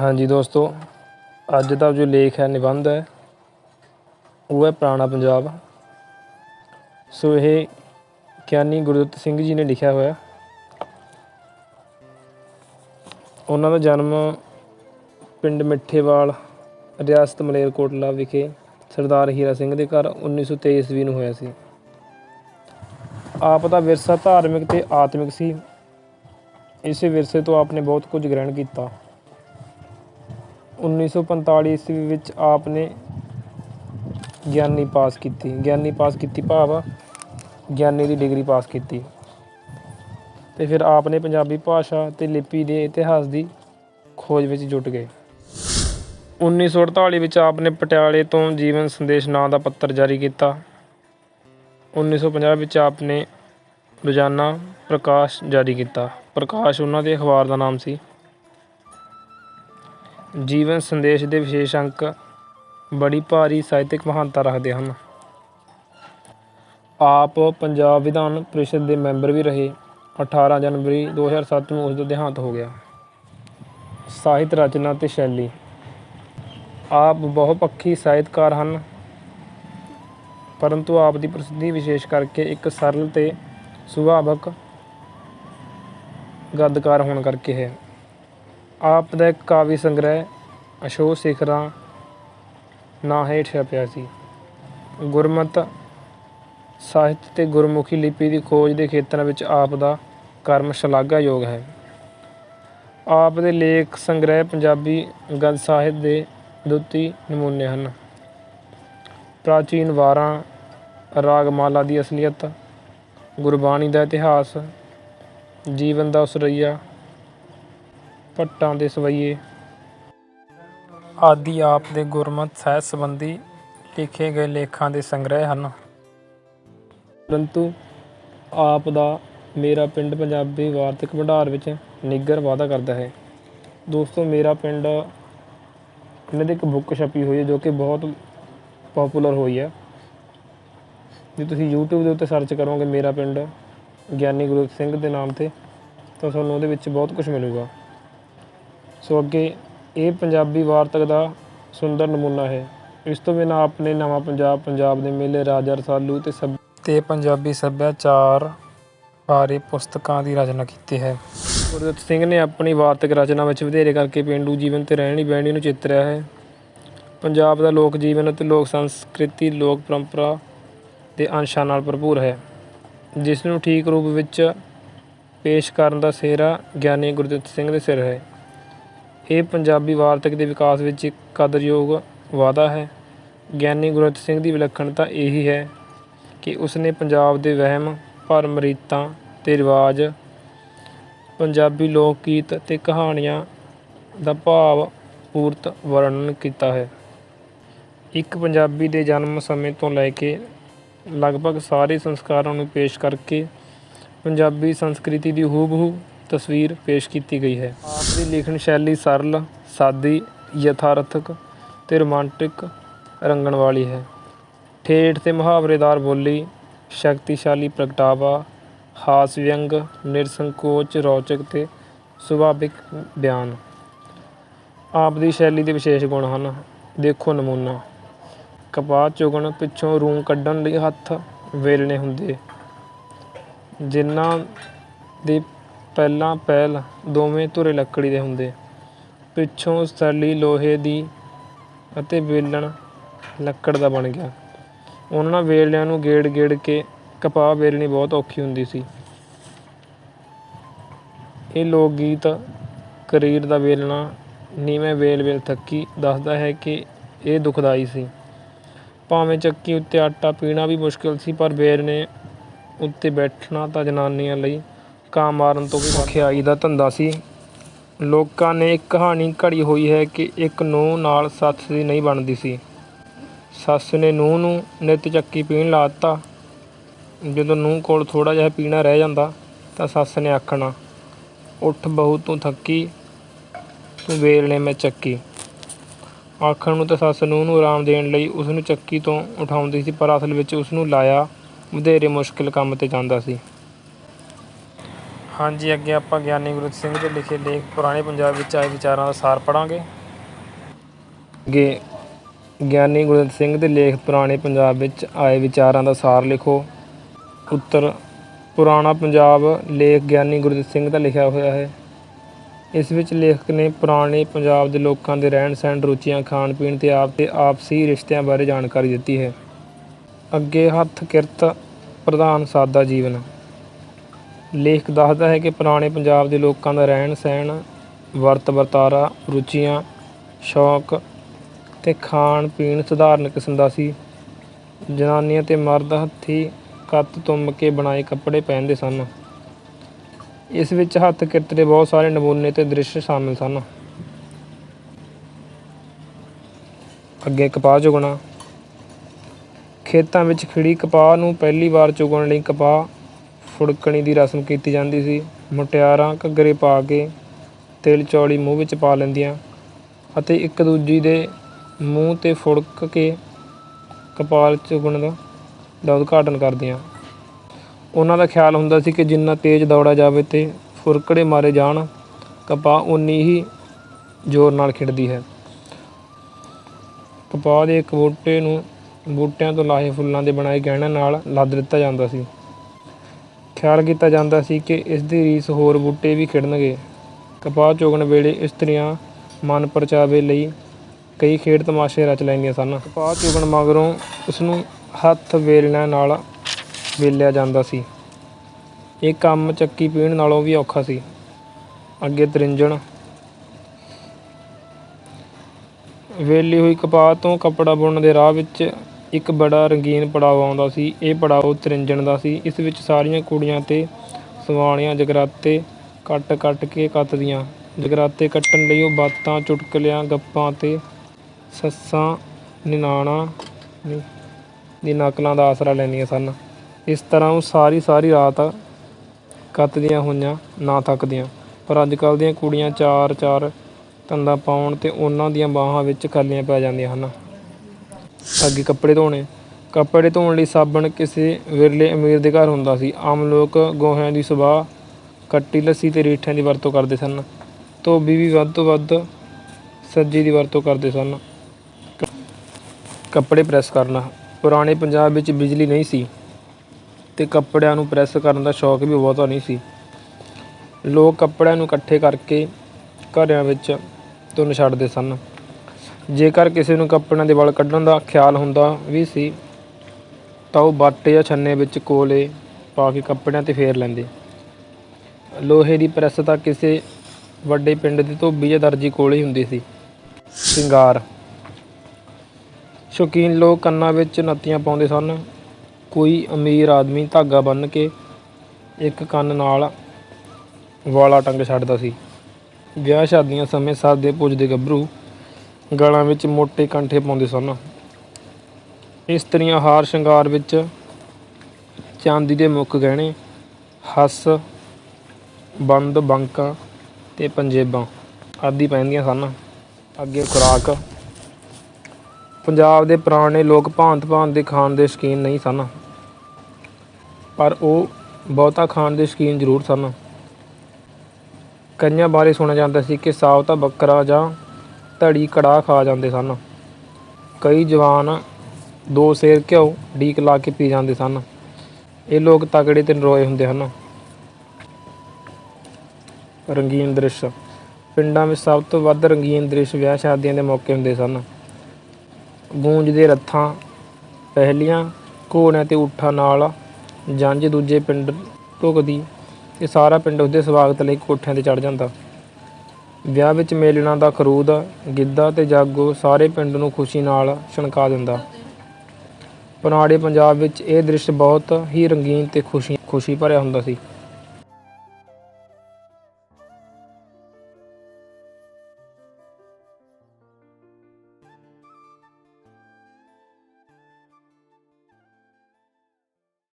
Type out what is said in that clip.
ਹਾਂਜੀ ਦੋਸਤੋ, ਅੱਜ ਦਾ ਜੋ ਲੇਖ ਹੈ, ਨਿਬੰਧ ਹੈ, ਉਹ ਹੈ ਪੁਰਾਣਾ ਪੰਜਾਬ। ਸੋ ਇਹ ਗਿਆਨੀ ਗੁਰਦਿੱਤ ਸਿੰਘ ਜੀ ਨੇ ਲਿਖਿਆ ਹੋਇਆ। ਉਹਨਾਂ ਦਾ ਜਨਮ ਪਿੰਡ ਮਿੱਠੇਵਾਲ, ਰਿਆਸਤ ਮਲੇਰਕੋਟਲਾ ਵਿਖੇ ਸਰਦਾਰ ਹੀਰਾ ਸਿੰਘ ਦੇ ਘਰ 1923 ਈਸਵੀ ਨੂੰ ਹੋਇਆ ਸੀ। ਆਪ ਦਾ ਵਿਰਸਾ ਧਾਰਮਿਕ ਤੇ ਆਤਮਿਕ ਸੀ। ਇਸੇ ਵਿਰਸੇ ਤੋਂ ਆਪ ਨੇ ਬਹੁਤ ਕੁਝ ਗ੍ਰਹਿਣ ਕੀਤਾ। 1945 ਈਸਵੀ ਵਿੱਚ ਆਪ ਨੇ ਗਿਆਨੀ ਪਾਸ ਕੀਤੀ। ਗਿਆਨੀ ਪਾਸ ਕੀਤੀ ਭਾਵ ਗਿਆਨੀ ਦੀ ਡਿਗਰੀ ਪਾਸ ਕੀਤੀ। ਤੇ ਫਿਰ ਆਪ ਨੇ ਪੰਜਾਬੀ ਭਾਸ਼ਾ ਤੇ ਲਿਪੀ ਦੇ ਇਤਿਹਾਸ ਦੀ ਖੋਜ ਵਿੱਚ ਜੁਟ ਗਏ। 1948 ਵਿੱਚ ਆਪ ਨੇ ਪਟਿਆਲੇ ਤੋਂ ਜੀਵਨ ਸੰਦੇਸ਼ ਨਾਂ ਦਾ ਪੱਤਰ ਜਾਰੀ ਕੀਤਾ। 1950 ਵਿੱਚ ਆਪ ਨੇ ਰੋਜ਼ਾਨਾ ਪ੍ਰਕਾਸ਼ ਜਾਰੀ ਕੀਤਾ। ਪ੍ਰਕਾਸ਼ ਉਹਨਾਂ ਦੇ ਅਖਬਾਰ ਦਾ ਨਾਮ ਸੀ। ਜੀਵਨ ਸੰਦੇਸ਼ ਦੇ ਵਿਸ਼ੇਸ਼ ਅੰਕ ਬੜੀ ਭਾਰੀ ਸਾਹਿਤਕ ਮਹਾਨਤਾ ਰੱਖਦੇ ਹਨ। ਆਪ ਪੰਜਾਬ ਵਿਧਾਨ ਪਰਿਸ਼ਦ ਦੇ ਮੈਂਬਰ ਵੀ ਰਹੇ। 18 ਜਨਵਰੀ 2007 ਨੂੰ ਉਸ ਦਾ ਦੇਹਾਂਤ ਹੋ ਗਿਆ। ਸਾਹਿਤ ਰਚਨਾ ਤੇ ਸ਼ੈਲੀ। ਆਪ ਬਹੁਪੱਖੀ ਸਾਹਿਤਕਾਰ ਹਨ। ਪਰੰਤੂ ਆਪ ਦੀ ਪ੍ਰਸਿੱਧੀ ਵਿਸ਼ੇਸ਼ ਕਰਕੇ ਇੱਕ ਸਰਲ ਤੇ ਸੁਭਾਵਕ ਗੱਦਕਾਰ ਹੋਣ ਕਰਕੇ ਹੈ। ਆਪ ਦਾ ਇੱਕ ਕਾਵਿ ਸੰਗ੍ਰਹਿ ਅਸ਼ੋ ਸਿਖਰਾਂ ਨਾਂ ਹੇਠ ਛਪਿਆ ਸੀ। ਗੁਰਮਤ ਸਾਹਿਤ ਤੇ ਗੁਰਮੁਖੀ ਲਿਪੀ ਦੀ ਖੋਜ ਦੇ ਖੇਤਰਾਂ ਵਿੱਚ ਆਪ ਦਾ ਕਰਮ ਸ਼ਲਾਘਾਯੋਗ ਹੈ। ਆਪ ਦੇ ਲੇਖ ਸੰਗ੍ਰਹਿ ਪੰਜਾਬੀ ਗਦ ਸਾਹਿਤ ਦੇ ਦੁੱਤੀ ਨਮੂਨੇ ਹਨ। ਪ੍ਰਾਚੀਨ ਵਾਰਾਂ, ਰਾਗਮਾਲਾ ਦੀ ਅਸਲੀਅਤ, ਗੁਰਬਾਣੀ ਦਾ ਇਤਿਹਾਸ, ਜੀਵਨ ਦਾ ਉਸਰਈਆ ਭੱਟਾਂ ਦੇ ਸਵਈਏ। ਆਦਿ ਆਪ ਦੇ ਗੁਰਮਤ ਸਹਿਤ ਸੰਬੰਧੀ ਲਿਖੇ ਗਏ ਲੇਖਾਂ ਦੇ ਸੰਗ੍ਰਹਿ ਹਨ। ਪਰੰਤੂ ਆਪ ਦਾ ਮੇਰਾ ਪਿੰਡ ਪੰਜਾਬੀ ਵਾਰਤਕ ਭੰਡਾਰ ਵਿੱਚ ਨਿੱਗਰ ਵਾਅਦਾ ਕਰਦਾ ਹੈ। ਦੋਸਤੋ, ਮੇਰਾ ਪਿੰਡ ਇਹਨਾਂ ਦੀ ਇੱਕ ਬੁੱਕ ਛਪੀ ਹੋਈ ਹੈ ਜੋ ਕਿ ਬਹੁਤ ਪਪੂਲਰ ਹੋਈ ਹੈ। ਜੇ ਤੁਸੀਂ YouTube ਦੇ ਉੱਤੇ ਸਰਚ ਕਰੋਗੇ ਮੇਰਾ ਪਿੰਡ ਗਿਆਨੀ ਗੁਰੂ ਸਿੰਘ ਦੇ ਨਾਮ ਤੇ, ਤਾਂ ਤੁਹਾਨੂੰ ਉਹਦੇ ਵਿੱਚ ਬਹੁਤ ਕੁਝ ਮਿਲੂਗਾ। ਸੋ ਅੱਗੇ ਇਹ ਪੰਜਾਬੀ ਵਾਰਤਕ ਦਾ ਸੁੰਦਰ ਨਮੂਨਾ ਹੈ। ਇਸ ਤੋਂ ਬਿਨਾਂ ਆਪਣੇ ਨਵਾਂ ਪੰਜਾਬ ਪੰਜਾਬ ਦੇ ਮੇਲੇ, ਰਾਜਾ ਰਸਾਲੂ ਤੇ ਸਭ ਤੇ ਪੰਜਾਬੀ ਸੱਭਿਆਚਾਰ ਬਾਰੇ ਪੁਸਤਕਾਂ ਦੀ ਰਚਨਾ ਕੀਤੀ ਹੈ। ਗੁਰਦਿੱਤ ਸਿੰਘ ਨੇ ਆਪਣੀ ਵਾਰਤਕ ਰਚਨਾ ਵਿੱਚ ਵਧੇਰੇ ਕਰਕੇ ਪੇਂਡੂ ਜੀਵਨ ਤੇ ਰਹਿਣੀ ਬਹਿਣੀ ਨੂੰ ਚਿੱਤਰਿਆ ਹੈ। ਪੰਜਾਬ ਦਾ ਲੋਕ ਜੀਵਨ ਅਤੇ ਲੋਕ ਸੰਸਕ੍ਰਿਤੀ, ਲੋਕ ਪਰੰਪਰਾ ਦੇ ਅੰਸ਼ਾਂ ਨਾਲ ਭਰਪੂਰ ਹੈ। ਜਿਸ ਨੂੰ ਠੀਕ ਰੂਪ ਵਿੱਚ ਪੇਸ਼ ਕਰਨ ਦਾ ਸਿਹਰਾ ਗਿਆਨੀ ਗੁਰਦਿੱਤ ਸਿੰਘ ਦੇ ਸਿਰ ਹੈ। ਇਹ ਪੰਜਾਬੀ ਵਾਰਤਕ ਦੇ ਵਿਕਾਸ ਵਿੱਚ ਇੱਕ ਕਦਰਯੋਗ ਵਾਧਾ ਹੈ। ਗਿਆਨੀ ਗੁਰਦਿੱਤ ਸਿੰਘ ਦੀ ਵਿਲੱਖਣਤਾ ਇਹੀ ਹੈ ਕਿ ਉਸਨੇ ਪੰਜਾਬ ਦੇ ਵਹਿਮ, ਭਰਮ ਰੀਤਾਂ ਤੇ ਰਿਵਾਜ, ਪੰਜਾਬੀ ਲੋਕ ਗੀਤ ਤੇ ਕਹਾਣੀਆਂ ਦਾ ਭਾਵ ਪੂਰਤ ਵਰਣਨ ਕੀਤਾ ਹੈ। ਇੱਕ ਪੰਜਾਬੀ ਦੇ ਜਨਮ ਸਮੇਂ ਤੋਂ ਲੈ ਕੇ ਲਗਭਗ ਸਾਰੇ ਸੰਸਕਾਰਾਂ ਨੂੰ ਪੇਸ਼ ਕਰਕੇ ਪੰਜਾਬੀ ਸੰਸਕ੍ਰਿਤੀ ਦੀ ਹੂਬਹੂ ਤਸਵੀਰ ਪੇਸ਼ ਕੀਤੀ ਗਈ ਹੈ। ਆਪ ਦੀ ਲਿਖਣ ਸ਼ੈਲੀ ਸਰਲ, ਸਾਦੀ, ਯਥਾਰਥਕ ਤੇ ਰੋਮਾਂਟਿਕ ਰੰਗਣ ਵਾਲੀ ਹੈ। ਠੇਠ ਤੇ ਮੁਹਾਵਰੇਦਾਰ ਬੋਲੀ, ਸ਼ਕਤੀਸ਼ਾਲੀ ਪ੍ਰਗਟਾਵਾ, ਹਾਸ ਵਿਅੰਗ, ਨਿਰਸੰਕੋਚ ਰੌਚਕ ਤੇ ਸੁਭਾਵਿਕ ਬਿਆਨ। ਆਪ ਦੀ ਸ਼ੈਲੀ ਦੇ ਵਿਸ਼ੇਸ਼ ਗੁਣ ਹਨ, ਦੇਖੋ ਨਮੂਨਾ। ਕਪਾਹ ਚੁਗਣ ਪਿੱਛੋਂ ਰੂੰ ਕੱਢਣ ਲਈ ਹੱਥ ਵੇਲਣੇ ਹੁੰਦੇ। ਜਿਨ੍ਹਾਂ ਦੇ ਪਹਿਲਾਂ ਪਹਿਲ ਦੋਵੇਂ ਧੁਰੇ ਲੱਕੜੀ ਦੇ ਹੁੰਦੇ। ਪਿੱਛੋਂ ਸੈਲੀ ਲੋਹੇ ਦੀ ਅਤੇ ਵੇਲਣ ਲੱਕੜ ਦਾ ਬਣ ਗਿਆ। ਉਹਨਾਂ ਵੇਲਿਆਂ ਨੂੰ ਗੇੜ ਗੇੜ ਕੇ ਕਪਾਹ ਵੇਲਣੀ ਬਹੁਤ ਔਖੀ ਹੁੰਦੀ ਸੀ। ਇਹ ਲੋਕ ਗੀਤ ਕਰੀਰ ਦਾ ਵੇਲਣਾ ਨੀਵੇਂ ਵੇਲ ਵੇਲ ਥੱਕੀ ਦੱਸਦਾ ਹੈ ਕਿ ਇਹ ਦੁਖਦਾਈ ਸੀ। ਭਾਵੇਂ ਚੱਕੀ ਉੱਤੇ ਆਟਾ ਪੀਣਾ ਵੀ ਮੁਸ਼ਕਿਲ ਸੀ, ਪਰ ਵੇਲਣੇ ਉੱਤੇ ਬੈਠਣਾ ਤਾਂ ਜਨਾਨੀਆਂ ਲਈ ਕਾਂ ਮਾਰਨ ਤੋਂ ਵੀ ਖਿਆਈ ਦਾ ਧੰਦਾ ਸੀ। ਲੋਕਾਂ ਨੇ ਇੱਕ ਕਹਾਣੀ ਘੜੀ ਹੋਈ ਹੈ ਕਿ ਇੱਕ ਨੂੰਹ ਨਾਲ ਸੱਸ ਦੀ ਨਹੀਂ ਬਣਦੀ ਸੀ। ਸੱਸ ਨੇ ਨੂੰਹ ਨੂੰ ਨਿੱਤ ਚੱਕੀ ਪੀਣ ਲਾ ਦਿੱਤਾ। ਜਦੋਂ ਨੂੰਹ ਕੋਲ ਥੋੜਾ ਜਿਹਾ ਪੀਣਾ ਰਹਿ ਜਾਂਦਾ, ਤਾਂ ਸੱਸ ਨੇ ਆਖਣਾ, ਉੱਠ ਬਹੂ, ਤੂੰ ਥੱਕੀ, ਤੂੰ ਵੇਲਣੇ ਮੈਂ ਚੱਕੀ। ਆਖਣ ਨੂੰ ਤਾਂ ਸੱਸ ਨੂੰਹ ਨੂੰ ਆਰਾਮ ਦੇਣ ਲਈ ਉਸ ਨੂੰ ਚੱਕੀ ਤੋਂ ਉਠਾਉਂਦੀ ਸੀ, ਪਰ ਅਸਲ ਵਿੱਚ ਉਸ ਨੂੰ ਲਾਇਆ ਵਧੇਰੇ ਮੁਸ਼ਕਿਲ ਕੰਮ ਤੇ ਜਾਂਦਾ ਸੀ। ਹਾਂਜੀ, ਅੱਗੇ ਆਪਾਂ ਗਿਆਨੀ ਗੁਰੂ ਸਿੰਘ ਦੇ ਲਿਖੇ ਲੇਖ ਪੁਰਾਣੇ ਪੰਜਾਬ ਵਿੱਚ ਆਏ ਵਿਚਾਰਾਂ ਦਾ ਸਾਰ ਪੜਾਂਗੇ। ਅੱਗੇ ਗਿਆਨੀ ਗੁਰਦਿੱਤ ਸਿੰਘ ਦੇ ਲੇਖ ਪੁਰਾਣੇ ਪੰਜਾਬ ਵਿੱਚ ਆਏ ਵਿਚਾਰਾਂ ਦਾ ਸਾਰ ਲਿਖੋ। ਉੱਤਰ, ਪੁਰਾਣਾ ਪੰਜਾਬ ਲੇਖ ਗਿਆਨੀ ਗੁਰੂ ਸਿੰਘ ਦਾ ਲਿਖਿਆ ਹੋਇਆ ਹੈ। ਇਸ ਵਿੱਚ ਲੇਖਕ ਨੇ ਪੁਰਾਣੇ ਪੰਜਾਬ ਦੇ ਲੋਕਾਂ ਦੇ ਰਹਿਣ ਸਹਿਣ, ਰੁਚੀਆਂ, ਖਾਣ ਪੀਣ ਤੇ ਆਪ ਤੇ ਆਪਸੀ ਰਿਸ਼ਤਿਆਂ ਬਾਰੇ ਜਾਣਕਾਰੀ ਦਿੱਤੀ ਹੈ। ਅੱਗੇ ਹੱਥ ਕਿਰਤ ਪ੍ਰਧਾਨ ਸਾਦਾ ਜੀਵਨ। ਲੇਖਕ ਦੱਸਦਾ ਹੈ ਕਿ ਪੁਰਾਣੇ ਪੰਜਾਬ ਦੇ ਲੋਕਾਂ ਦਾ ਰਹਿਣ ਸਹਿਣ, ਵਰਤ ਵਰਤਾਰਾ, ਰੁਚੀਆਂ, ਸ਼ੌਕ ਤੇ ਖਾਣ ਪੀਣ ਸਧਾਰਨ ਕਿਸਮ ਦਾ ਸੀ। ਜਨਾਨੀਆਂ ਤੇ ਮਰਦ ਹੱਥੀਂ ਕੱਤ ਤੁੰਮ ਕੇ ਬਣਾਏ ਕੱਪੜੇ ਪਹਿਨਦੇ ਸਨ। ਇਸ ਵਿੱਚ ਹੱਥ ਕਿਰਤ ਦੇ ਬਹੁਤ ਸਾਰੇ ਨਮੂਨੇ ਤੇ ਦ੍ਰਿਸ਼ ਸ਼ਾਮਿਲ ਸਨ। ਅੱਗੇ ਕਪਾਹ ਚੁਗਣਾ। ਖੇਤਾਂ ਵਿੱਚ ਖਿੜੀ ਕਪਾਹ ਨੂੰ ਪਹਿਲੀ ਵਾਰ ਚੁਗਣ ਲਈ ਕਪਾਹ ਫੁੜਕਣੀ ਦੀ ਰਸਮ ਕੀਤੀ ਜਾਂਦੀ ਸੀ। ਮੁਟਿਆਰਾਂ ਘੱਗਰੇ ਪਾ ਕੇ ਤਿਲ ਚੌਲੀ ਮੂੰਹ ਵਿੱਚ ਪਾ ਲੈਂਦੀਆਂ ਅਤੇ ਇੱਕ ਦੂਜੀ ਦੇ ਮੂੰਹ ਤੇ ਫੁੜਕ ਕੇ ਕਪਾਲ ਚੁਗਣ ਦਾ ਦਾ ਉਦਘਾਟਨ ਕਰਦੀਆਂ। ਉਹਨਾਂ ਦਾ ਖਿਆਲ ਹੁੰਦਾ ਸੀ ਕਿ ਜਿੰਨਾ ਤੇਜ਼ ਦੌੜਾ ਜਾਵੇ ਤੇ ਫੁਰਕੜੇ ਮਾਰੇ ਜਾਣ, ਕਪਾਹ ਉਨੀ ਹੀ ਜ਼ੋਰ ਨਾਲ ਖਿੜਦੀ ਹੈ। ਕਪਾਹ ਦੇ ਇੱਕ ਬੂਟੇ ਨੂੰ ਬੂਟਿਆਂ ਤੋਂ ਲਾਹੇ ਫੁੱਲਾਂ ਦੇ ਬਣਾਏ ਗਹਿਣਿਆਂ ਨਾਲ ਲੱਦ ਦਿੱਤਾ ਜਾਂਦਾ ਸੀ। ਖਿਆਲ ਕੀਤਾ ਜਾਂਦਾ ਸੀ ਕਿ ਇਸ ਦੀ ਰੀਸ ਹੋਰ ਬੂਟੇ ਵੀ ਖਿੜਨਗੇ ਕਪਾਹ ਚੁਗਣ ਵੇਲੇ ਇਸਤਰੀਆਂ ਮਨ ਪਰਚਾਵੇ ਲਈ ਕਈ ਖੇਡ ਤਮਾਸ਼ੇ ਰਚ ਲੈਂਦੀਆਂ ਸਨ। ਕਪਾਹ ਚੁਗਣ ਮਗਰੋਂ ਉਸ ਨੂੰ ਹੱਥ ਵੇਲਣਿਆਂ ਨਾਲ ਵੇਲਿਆ ਜਾਂਦਾ ਸੀ। ਇਹ ਕੰਮ ਚੱਕੀ ਪੀਣ ਨਾਲੋਂ ਵੀ ਔਖਾ ਸੀ। ਅੱਗੇ ਤਰਿੰਜਣ ਵੇਲੀ ਹੋਈ ਕਪਾਹ ਤੋਂ ਕੱਪੜਾ ਬੁਣਨ ਦੇ ਰਾਹ ਵਿੱਚ ਇੱਕ ਬੜਾ ਰੰਗੀਨ ਪੜਾਅ ਆਉਂਦਾ ਸੀ। ਇਹ ਪੜਾਅ ਤਰਿੰਜਣ ਦਾ ਸੀ। ਇਸ ਵਿੱਚ ਸਾਰੀਆਂ ਕੁੜੀਆਂ ਤੇ ਸਵਾਣੀਆਂ ਜਗਰਾਤੇ ਕੱਟ ਕੱਟ ਕੇ ਕੱਤਦੀਆਂ। ਜਗਰਾਤੇ ਕੱਟਣ ਲਈ ਉਹ ਬਾਤਾਂ, ਚੁਟਕਲਿਆਂ, ਗੱਪਾਂ ਅਤੇ ਸੱਸਾਂ, ਨਿਨਾਣਾ ਦੀ ਨਕਲਾਂ ਦਾ ਆਸਰਾ ਲੈਂਦੀਆਂ ਸਨ। ਇਸ ਤਰ੍ਹਾਂ ਉਹ ਸਾਰੀ ਸਾਰੀ ਰਾਤ ਕੱਤਦੀਆਂ ਹੋਈਆਂ, ਨਾ ਥੱਕਦੀਆਂ। ਪਰ ਅੱਜ ਕੱਲ੍ਹ ਦੀਆਂ ਕੁੜੀਆਂ ਚਾਰ ਚਾਰ ਤੰਦਾਂ ਪਾਉਣ ਤੇ ਉਹਨਾਂ ਦੀਆਂ ਬਾਹਾਂ ਵਿੱਚ ਖਾਲੀਆਂ ਪੈ ਜਾਂਦੀਆਂ ਹਨ। ਅੱਗੇ ਕੱਪੜੇ ਧੋਣੇ। ਕੱਪੜੇ ਧੋਣ ਲਈ ਸਾਬਣ ਕਿਸੇ ਵਿਰਲੇ ਅਮੀਰ ਦੇ ਘਰ ਹੁੰਦਾ ਸੀ। ਆਮ ਲੋਕ ਗੋਹਿਆਂ ਦੀ ਸੁਬਾਹ ਕੱਟੀ ਲੱਸੀ ਅਤੇ ਰੀਠਿਆਂ ਦੀ ਵਰਤੋਂ ਕਰਦੇ ਸਨ। ਧੋਬੀ ਵੀ ਵੱਧ ਤੋਂ ਵੱਧ ਸੱਜੀ ਦੀ ਵਰਤੋਂ ਕਰਦੇ ਸਨ। ਕੱਪੜੇ ਪ੍ਰੈਸ ਕਰਨਾ। ਪੁਰਾਣੇ ਪੰਜਾਬ ਵਿੱਚ ਬਿਜਲੀ ਨਹੀਂ ਸੀ ਤੇ ਕੱਪੜਿਆਂ ਨੂੰ ਪ੍ਰੈਸ ਕਰਨ ਦਾ ਸ਼ੌਕ ਵੀ ਬਹੁਤਾ ਨਹੀਂ ਸੀ। ਲੋਕ ਕੱਪੜਿਆਂ ਨੂੰ ਇਕੱਠੇ ਕਰਕੇ ਘਰਿਆਂ ਵਿੱਚ ਧੁੰਨ ਛੱਡਦੇ ਸਨ। ਜੇਕਰ ਕਿਸੇ ਨੂੰ ਕੱਪੜਿਆਂ ਦੇ ਵਲ ਕੱਢਣ ਦਾ ਖਿਆਲ ਹੁੰਦਾ ਵੀ ਸੀ, ਤਾਂ ਉਹ ਬਾਟੇ ਜਾਂ ਛੰਨੇ ਵਿੱਚ ਕੋਲੇ ਪਾ ਕੇ ਕੱਪੜਿਆਂ ਤੇ ਫੇਰ ਲੈਂਦੇ। ਲੋਹੇ ਦੀ ਪ੍ਰੈਸ ਤਾਂ ਕਿਸੇ ਵੱਡੇ ਪਿੰਡ ਦੇ ਧੋਬੀ ਜਾਂ ਦਰਜੀ ਕੋਲ ਹੀ ਹੁੰਦੀ ਸੀ। ਸ਼ਿੰਗਾਰ। ਸ਼ੌਕੀਨ ਲੋਕ ਕੰਨਾਂ ਵਿੱਚ ਨੱਤੀਆਂ ਪਾਉਂਦੇ ਸਨ। ਕੋਈ ਅਮੀਰ ਆਦਮੀ ਧਾਗਾ ਬੰਨ੍ਹ ਕੇ ਇੱਕ ਕੰਨ ਨਾਲ ਵਾਲਾ ਟੰਗ ਛੱਡਦਾ ਸੀ। ਵਿਆਹ ਸ਼ਾਦੀਆਂ ਸਮੇਂ ਸਾਦੇ ਪੁੱਜਦੇ ਗੱਭਰੂ ਗਲਾਂ ਵਿੱਚ ਮੋਟੇ ਕੰਠੇ ਪਾਉਂਦੇ ਸਨ। ਇਸਤਰੀਆਂ ਹਾਰ ਸ਼ਿੰਗਾਰ ਵਿੱਚ ਚਾਂਦੀ ਦੇ ਮੁੱਖ ਗਹਿਣੇ, ਹੱਸ, ਬੰਦ ਬੰਕਾਂ ਤੇ ਪੰਜੇਬਾਂ ਆਦਿ ਪਹਿਨਦੀਆਂ ਸਨ। ਅੱਗੇ ਖੁਰਾਕ। ਪੰਜਾਬ ਦੇ ਪੁਰਾਣੇ ਲੋਕ ਭਾਂਤ ਭਾਂਤ ਦੇ ਖਾਣ ਦੇ ਸ਼ੌਕੀਨ ਨਹੀਂ ਸਨ। ਪਰ ਉਹ ਬਹੁਤਾ ਖਾਣ ਦੇ ਸ਼ੌਕੀਨ ਜ਼ਰੂਰ ਸਨ। ਕਈਆਂ ਬਾਰੇ ਸੁਣਿਆ ਜਾਂਦਾ ਸੀ ਕਿ ਸਾਵਤਾ ਬੱਕਰਾ ਜਾਂ ਧੜੀ ਕੜਾਹ ਖਾ ਜਾਂਦੇ ਸਨ। ਕਈ ਜਵਾਨ ਦੋ ਸੇਰ ਘਿਓ, ਢੀਕ ਲਾ ਕੇ ਪੀ ਜਾਂਦੇ ਸਨ। ਇਹ ਲੋਕ ਤਗੜੇ ਤੇ ਨਰੋਏ ਹੁੰਦੇ ਹਨ। ਰੰਗੀਨ ਦ੍ਰਿਸ਼। ਪਿੰਡਾਂ ਵਿੱਚ ਸਭ ਤੋਂ ਵੱਧ ਰੰਗੀਨ ਦ੍ਰਿਸ਼ ਵਿਆਹ ਸ਼ਾਦੀਆਂ ਦੇ ਮੌਕੇ ਹੁੰਦੇ ਸਨ। ਗੂੰਜਦੇ ਰੱਥਾਂ, ਪਹਿਲੀਆਂ ਘੋੜਿਆਂ ਤੇ ਊਠਾਂ ਨਾਲ ਜੰਝ ਦੂਜੇ ਪਿੰਡ ਢੁਕਦੀ ਇਹ ਸਾਰਾ ਪਿੰਡ ਉਸਦੇ ਸਵਾਗਤ ਲਈ ਕੋਠਿਆਂ ਤੇ ਚੜ ਜਾਂਦਾ। ਵਿਆਹ ਵਿੱਚ ਮੇਲਣਾ ਦਾ ਖਰੂਦ, ਗਿੱਧਾ ਤੇ ਜਾਗੋ ਸਾਰੇ ਪਿੰਡ ਨੂੰ ਖੁਸ਼ੀ ਨਾਲ ਛਣਕਾ ਦਿੰਦਾ। ਪੁਰਾਣੇ ਪੰਜਾਬ ਵਿੱਚ ਇਹ ਦ੍ਰਿਸ਼ ਬਹੁਤ ਹੀ ਰੰਗੀਨ ਤੇ ਖੁਸ਼ੀ ਖੁਸ਼ੀ ਭਰਿਆ ਹੁੰਦਾ ਸੀ।